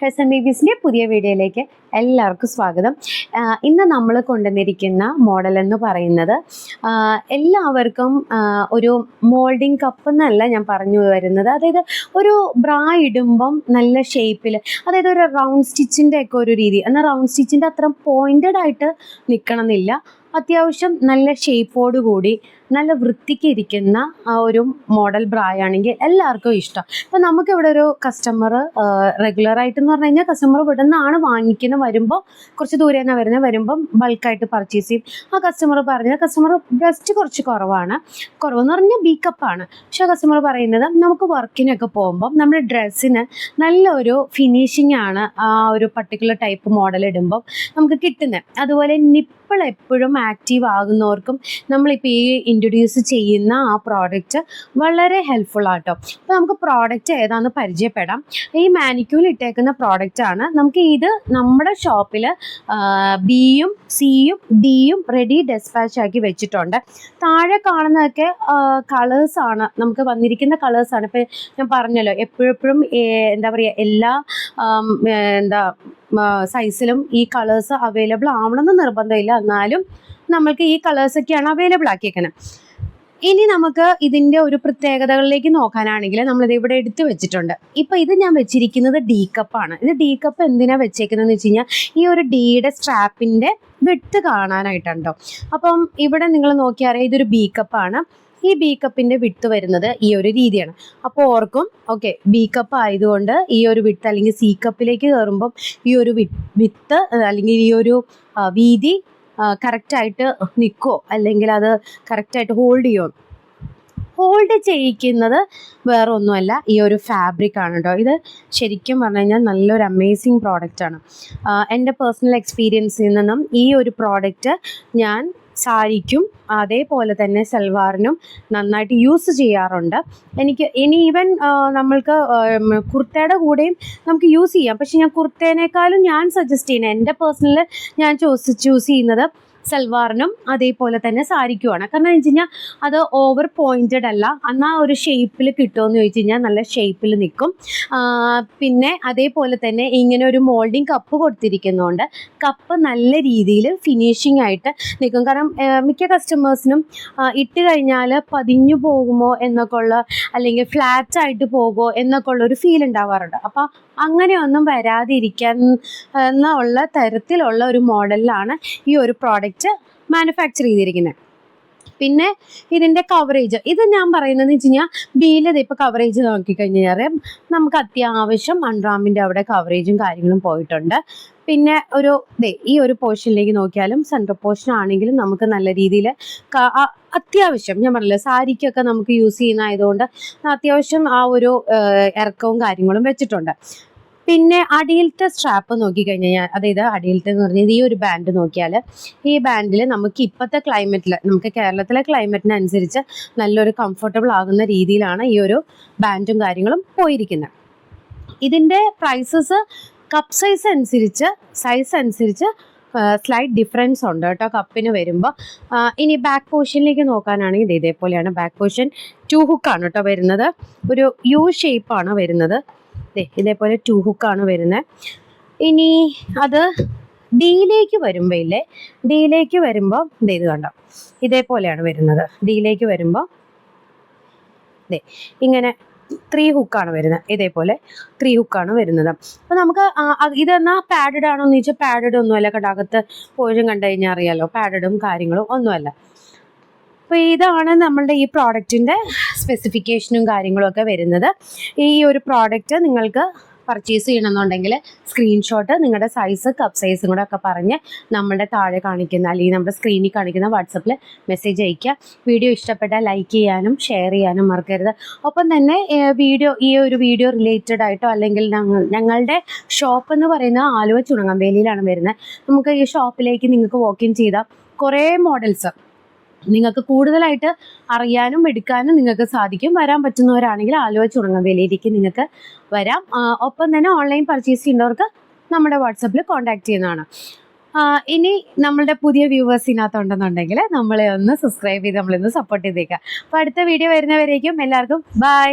ഫെസൻ ബേബീസിന്റെ പുതിയ വീഡിയോയിലേക്ക് എല്ലാവർക്കും സ്വാഗതം. ഇന്ന് നമ്മൾ കൊണ്ടുവന്നിരിക്കുന്ന മോഡൽ എന്ന് പറയുന്നത് എല്ലാവർക്കും ഒരു മോൾഡിങ് കപ്പ് എന്നല്ല ഞാൻ പറഞ്ഞു വരുന്നത്. അതായത് ഒരു ബ്രാ ഇടുമ്പം നല്ല ഷേപ്പിൽ അതായത് ഒരു റൗണ്ട് സ്റ്റിച്ചിന്റെ ഒക്കെ ഒരു രീതി. എന്നാൽ റൗണ്ട് സ്റ്റിച്ചിന്റെ അത്ര പോയിന്റഡ് ആയിട്ട് നിൽക്കണം എന്നില്ല അത്യാവശ്യം നല്ല ഷേപ്പോട് കൂടി നല്ല വൃത്തിക്ക് ഇരിക്കുന്ന ആ ഒരു മോഡൽ ബ്രായാണെങ്കിൽ എല്ലാവർക്കും ഇഷ്ടം. ഇപ്പം നമുക്കിവിടെ ഒരു കസ്റ്റമർ റെഗുലറായിട്ട് എന്ന് പറഞ്ഞു കഴിഞ്ഞാൽ കസ്റ്റമർ ഇവിടെ നിന്നാണ് വാങ്ങിക്കുന്നത് വരുമ്പോൾ കുറച്ച് ദൂരെ നിന്നാണ് വരുന്നത് വരുമ്പം ബൾക്കായിട്ട് പർച്ചേസ് ചെയ്യും. ആ കസ്റ്റമർ പറഞ്ഞത് കസ്റ്റമർ ബ്രസ്റ്റ് കുറച്ച് കുറവാണ്. കുറവെന്ന് പറഞ്ഞാൽ ബി കപ്പാണ് പക്ഷെ കസ്റ്റമർ പറയുന്നത് നമുക്ക് വർക്കിനൊക്കെ പോകുമ്പം നമ്മുടെ ഡ്രസ്സിന് നല്ലൊരു ഫിനിഷിംഗ് ആണ് ആ ഒരു പർട്ടിക്കുലർ ടൈപ്പ് മോഡൽ ഇടുമ്പം നമുക്ക് കിട്ടുന്നത്. അതുപോലെ നിപ്പിൾ എപ്പോഴും ആക്റ്റീവ് ആകുന്നവർക്കും നമ്മളിപ്പോൾ ഈ ഇൻട്രൊഡ്യൂസ് ചെയ്യുന്ന ആ പ്രോഡക്റ്റ് വളരെ ഹെൽപ്ഫുൾ ആട്ടോ. അപ്പോൾ നമുക്ക് പ്രോഡക്റ്റ് ഏതാണെന്ന് പരിചയപ്പെടാം. ഈ മാനിക്യൂൽ ഇട്ടേക്കുന്ന പ്രോഡക്റ്റ് ആണ്. നമുക്ക് ഇത് നമ്മുടെ ഷോപ്പിൽ ബിയും സിയും ഡിയും റെഡി ഡെസ്പാച്ച് ആക്കി വെച്ചിട്ടുണ്ട്. താഴെ കാണുന്നതൊക്കെ കളേഴ്സ് ആണ്. നമുക്ക് വന്നിരിക്കുന്ന കളേഴ്സ് ആണ്. ഇപ്പം ഞാൻ പറഞ്ഞല്ലോ എപ്പോഴെപ്പോഴും എന്താ പറയുക എല്ലാ എന്താ സൈസിലും ഈ കളേഴ്സ് അവൈലബിൾ ആവണമെന്ന് നിർബന്ധമില്ല. എന്നാലും നമ്മൾക്ക് ഈ കളേഴ്സൊക്കെയാണ് അവൈലബിൾ ആക്കിയേക്കുന്നത് ഇനി നമുക്ക് ഇതിന്റെ ഒരു പ്രത്യേകതകളിലേക്ക് നോക്കാനാണെങ്കിൽ നമ്മളിത് ഇവിടെ എടുത്തു വെച്ചിട്ടുണ്ട്. ഇപ്പം ഇത് ഞാൻ വെച്ചിരിക്കുന്നത് ഡി കപ്പാണ് ഇത് ഡി കപ്പ് എന്തിനാണ് വെച്ചേക്കുന്നതെന്ന് വെച്ച് കഴിഞ്ഞാൽ ഈ ഒരു ഡിയുടെ സ്ട്രാപ്പിന്റെ വിട്ട് കാണാനായിട്ടുണ്ടോ അപ്പം ഇവിടെ നിങ്ങൾ നോക്കിയാൽ ഇതൊരു ബി കപ്പാണ് ഈ ബി കപ്പിന്റെ വിട്ട് വരുന്നത് ഈ ഒരു രീതിയാണ്. അപ്പോൾ ഓർക്കും ഓക്കെ ബി കപ്പ് ആയതുകൊണ്ട് ഈ ഒരു വിട്ട് അല്ലെങ്കിൽ സി കപ്പിലേക്ക് കയറുമ്പം ഈ ഒരു വിത്ത് അല്ലെങ്കിൽ ഈ ഒരു വീതി കറക്റ്റായിട്ട് നിൽക്കുമോ അല്ലെങ്കിൽ അത് കറക്റ്റായിട്ട് ഹോൾഡ് ചെയ്യുമോ ഹോൾഡ് ചെയ്യിക്കുന്നത് വേറെ ഒന്നുമല്ല ഈ ഒരു ഫാബ്രിക് ആണ് കേട്ടോ. ഇത് ശരിക്കും പറഞ്ഞു കഴിഞ്ഞാൽ നല്ലൊരു അമേസിങ് പ്രോഡക്റ്റാണ് എന്റെ പേഴ്സണൽ എക്സ്പീരിയൻസിൽ നിന്നും ഈ ഒരു പ്രോഡക്റ്റ് ഞാൻ സാരിക്കും അതേപോലെ തന്നെ സൽവാറിനും നന്നായിട്ട് യൂസ് ചെയ്യാറുണ്ട്. എനിക്ക് ഇനി ഈവൻ നമ്മൾക്ക് കുർത്തയുടെ കൂടെയും നമുക്ക് യൂസ് ചെയ്യാം. പക്ഷെ ഞാൻ കുർത്തേനേക്കാളും ഞാൻ സജസ്റ്റ് ചെയ്യുന്നത് എന്റെ പേഴ്സണൽ ഞാൻ ചൂസ് ചൂസ് ചെയ്യുന്നത് സൽവാറിനും അതേപോലെ തന്നെ സാരിക്കുമാണ്. കാരണം എന്ന് വെച്ച് കഴിഞ്ഞാൽ അത് ഓവർ പോയിന്റഡ് അല്ല. എന്നാൽ ഒരു ഷേപ്പിൽ കിട്ടുമെന്ന് ചോദിച്ചു കഴിഞ്ഞാൽ നല്ല ഷേപ്പിൽ നിൽക്കും പിന്നെ അതേപോലെ തന്നെ ഇങ്ങനെ ഒരു മോൾഡിങ് കപ്പ് കൊടുത്തിരിക്കുന്നതുകൊണ്ട് കപ്പ് നല്ല രീതിയിൽ ഫിനിഷിംഗ് ആയിട്ട് നിൽക്കും കാരണം മിക്ക കസ്റ്റമേഴ്സിനും ഇട്ട് കഴിഞ്ഞാൽ പതിഞ്ഞു പോകുമോ എന്നൊക്കെ ഉള്ള അല്ലെങ്കിൽ ഫ്ലാറ്റ് ആയിട്ട് പോകുമോ എന്നൊക്കെ ഉള്ള ഒരു ഫീൽ ഉണ്ടാവാറുണ്ട്. അപ്പോൾ അങ്ങനെയൊന്നും വരാതിരിക്കാൻ എന്നുള്ള തരത്തിലുള്ള ഒരു മോഡലിലാണ് ഈ ഒരു പ്രോഡക്റ്റ് മാനുഫാക്ചർ ചെയ്തിരിക്കുന്നത്. പിന്നെ ഇതിന്റെ കവറേജ് ഇത് ഞാൻ പറയുന്നത് വെച്ച് കഴിഞ്ഞാൽ ബീലത് ഇപ്പോൾ കവറേജ് നോക്കിക്കഴിഞ്ഞാൽ നമുക്ക് അത്യാവശ്യം അൺറാമിന്റെ അവിടെ കവറേജും കാര്യങ്ങളും പോയിട്ടുണ്ട്. പിന്നെ ഒരു ഈ ഒരു പോർഷനിലേക്ക് നോക്കിയാലും സെൻട്രൽ പോർഷൻ ആണെങ്കിലും നമുക്ക് നല്ല രീതിയിൽ അത്യാവശ്യം ഞാൻ പറഞ്ഞില്ല സാരിക്കൊക്കെ നമുക്ക് യൂസ് ചെയ്യുന്ന ആയതുകൊണ്ട് അത്യാവശ്യം ആ ഒരു ഇറക്കവും കാര്യങ്ങളും വെച്ചിട്ടുണ്ട്. പിന്നെ അടിയിലത്തെ സ്ട്രാപ്പ് നോക്കിക്കഴിഞ്ഞാൽ അതായത് അടിയിലത്തെ എന്ന് പറഞ്ഞാൽ ഈ ഒരു ബാൻഡ് നോക്കിയാൽ ഈ ബാൻഡിൽ നമുക്ക് ഇപ്പോഴത്തെ ക്ലൈമറ്റിൽ നമുക്ക് കേരളത്തിലെ ക്ലൈമറ്റിനനുസരിച്ച് നല്ലൊരു കംഫർട്ടബിൾ ആകുന്ന രീതിയിലാണ് ഈ ഒരു ബാൻഡും കാര്യങ്ങളും പോയിരിക്കുന്നത് ഇതിന്റെ പ്രൈസസ് കപ്പ് സൈസ് അനുസരിച്ച് സൈസ് അനുസരിച്ച് സ്ലൈറ്റ് ഡിഫറൻസ് ഉണ്ട് കേട്ടോ കപ്പിന് വരുമ്പോൾ ഇനി ബാക്ക് പോർഷനിലേക്ക് നോക്കാനാണെങ്കിൽ ഇത് ഇതേപോലെയാണ്. ബാക്ക് പോർഷൻ ടു ഹുക്കാണ് കേട്ടോ വരുന്നത്. ഒരു യു ഷേപ്പാണ് വരുന്നത്. ഇതേപോലെ ടു ഹുക്കാണ് വരുന്നത് ഇനി അത് ഡിയിലേക്ക് വരുമ്പോൾ ഇല്ലേ? ഡിയിലേക്ക് വരുമ്പോൾ ദേ ഇത് കണ്ടോ? ഇതേപോലെയാണ് വരുന്നത്. ഡിയിലേക്ക് വരുമ്പോൾ ദേ ഇങ്ങനെ ത്രീ ഹുക്കാണ് വരുന്നത് ഇതേപോലെ ത്രീ ഹുക്കാണ് വരുന്നത്. അപ്പോൾ നമുക്ക് ഇത് ഇതെന്നാ പാഡഡ് ആണോ എന്ന് ചോദിച്ചാൽ പാഡഡ് ഒന്നുമല്ല. കടാകത്ത് പോഴും കണ്ടു കഴിഞ്ഞാൽ അറിയാലോ. പാഡഡും കാര്യങ്ങളും ഒന്നുമല്ല. അപ്പോൾ ഇതാണ് നമ്മളുടെ ഈ പ്രോഡക്റ്റിന്റെ സ്പെസിഫിക്കേഷനും കാര്യങ്ങളും ഒക്കെ വരുന്നത്. ഈ ഒരു പ്രോഡക്റ്റ് നിങ്ങൾക്ക് പർച്ചേസ് ചെയ്യണമെന്നുണ്ടെങ്കിൽ സ്ക്രീൻഷോട്ട് നിങ്ങളുടെ സൈസ് കപ്പ് സൈസും കൂടെ ഒക്കെ പറഞ്ഞ് നമ്മുടെ താഴെ കാണിക്കുന്ന അല്ലെങ്കിൽ നമ്മുടെ സ്ക്രീനിൽ കാണിക്കുന്ന വാട്സപ്പിൽ മെസ്സേജ് അയയ്ക്കുക. വീഡിയോ ഇഷ്ടപ്പെട്ടാൽ ലൈക്ക് ചെയ്യാനും ഷെയർ ചെയ്യാനും മറക്കരുത്. ഒപ്പം തന്നെ വീഡിയോ ഈ ഒരു വീഡിയോ റിലേറ്റഡ് ആയിട്ടോ അല്ലെങ്കിൽ ഞങ്ങളുടെ ഷോപ്പ് എന്ന് പറയുന്ന ആലുവ ചുണങ്ങമ്പേലിയിലാണ് വരുന്നത്. നമുക്ക് ഈ ഷോപ്പിലേക്ക് നിങ്ങൾക്ക് വോക്കിൻ ചെയ്താൽ കുറേ മോഡൽസ് നിങ്ങൾക്ക് കൂടുതലായിട്ട് അറിയാനും എടുക്കാനും നിങ്ങൾക്ക് സാധിക്കും. വരാൻ പറ്റുന്നവരാണെങ്കിൽ ആലുവ വിലയിലേക്ക് നിങ്ങൾക്ക് വരാം. ഒപ്പം തന്നെ ഓൺലൈൻ പർച്ചേസ് ചെയ്യുന്നവർക്ക് നമ്മുടെ വാട്സപ്പിൽ കോൺടാക്ട് ചെയ്യുന്നതാണ്. ഇനി നമ്മളുടെ പുതിയ വ്യൂവേഴ്സ് ഇതിനകത്തുണ്ടെന്നുണ്ടെങ്കിൽ നമ്മളെ ഒന്ന് സബ്സ്ക്രൈബ് ചെയ്ത് നമ്മളൊന്ന് സപ്പോർട്ട് ചെയ്തേക്കുക അപ്പോൾ അടുത്ത വീഡിയോ വരുന്നവരേക്കും എല്ലാവർക്കും ബൈ